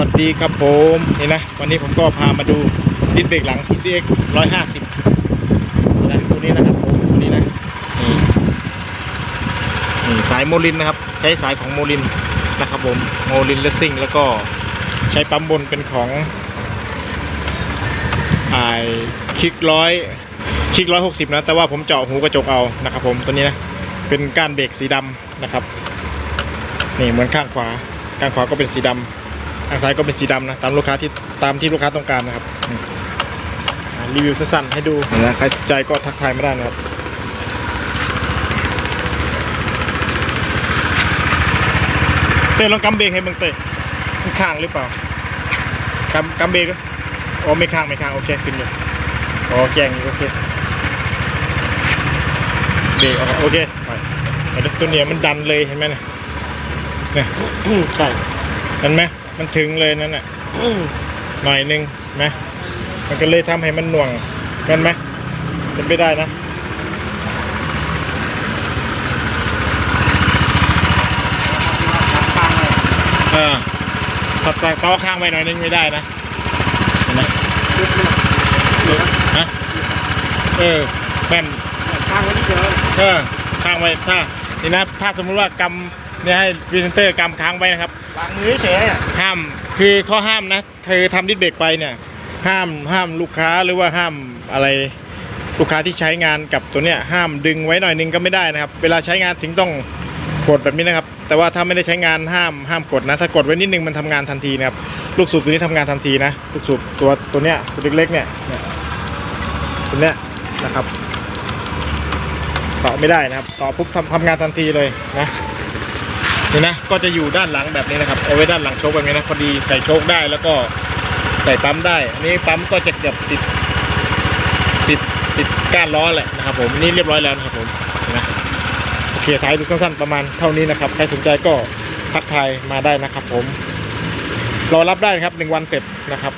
วัสดีครับผมนี่นะ วันนี้ผมก็พามาดูดิสเบรกหลัง PCX 150นะตัวนี้นะครับผมตัวนี้นะนี่นี่สายโมลินนะครับ ใช้สายของโมลินนะครับผมโมลินเลสซิ่งแล้วก็ใช้ปั๊มบนเป็นของไอคลิกร้อยคลิกร้อยหกสิบนะ แต่ว่าผมเจาะหูกระจกเอานะครับผมตัวนี้นะเป็นก้านเบรกสีดำนะครับนี่เหมือนข้างขวา ข้างขวาก็เป็นสีดำ ข้างซ้ายก็เป็นสีดำนะตามลูกค้าที่ตามที่ลูกค้าต้องการนะครับอืมอ่ารีวิวสั้นๆให้ดูนะใครสนใจก็ทักทายมาได้นะครับเต้ลองกำเบรกให้เบิ่งเต้มันข้างหรือเปล่ากำกำเบรกเหรออ๋อไม่ข้างไม่ข้างโอเคขึ้นอยู่อ๋อแจ้งอยู่โอเคเบรกออกโอเคไปไปดูตัวเนี้ยมันดันเลยเห็นไหมเนี่ยเนี่ยใช่เห็นไหม มันถึงเลยนั่นน่ะหน่อยหนึงไหมมันก็เลยทำให้มันหน่วงกันไหมเป็นไปได้นะเออตัดแต่ต่อข้างไว้หน่อยนึงไม่ได้นะเห็นไหมฮะเออแม่นข้างไว้ที่เดิมเออข้างไว้ถ้านี่นะถ้าสมมุติว่ากำ เนี่ยให้พรีเซนเตอร์กำค้างไว้นะครับวางมือเฉยอะห้ามคือข้อห้ามนะเธอทำดิสเบรกไปเนี่ย ห้ามห้ามลูกค้าหรือว่าห้ามอะไรลูกค้าที่ใช้งานกับตัวเนี้ยห้ามดึงไว้หน่อยนึงก็ไม่ได้นะครับ เวลาใช้งานถึงต้องกดแบบนี้นะครับ แต่ว่าถ้าไม่ได้ใช้งานห้ามห้ามกดนะ ถ้ากดไว้นิดนึงมันทำงานทันทีนะครับ ลูกสูบตัวนี้ทำงานทันทีนะลูกสูบตัวตัวเนี้ยตัวเล็กๆเนี่ยเนี่ยตัวเนี้ยนะครับต่อไม่ได้นะครับต่อปุ๊บทำทำงานทันทีเลยนะ นี่นะก็จะอยู่ด้านหลังแบบนี้นะครับเอาไว้ด้านหลังโชคแบบนี้นะพอดีใส่โชคได้แล้วก็ใส่ปั๊มได้อันนี้ปั๊มก็จะเกือบติดติดติดก้านล้อแหละนะครับ ผมนี่เรียบร้อยแล้วนะครับผมนะโอเคท้ายดูสั้นๆประมาณเท่านี้นะครับใครสนใจก็ทักทายมาได้นะครับ ผมรอรับได้ครับหนึ่งวันเสร็จนะครับ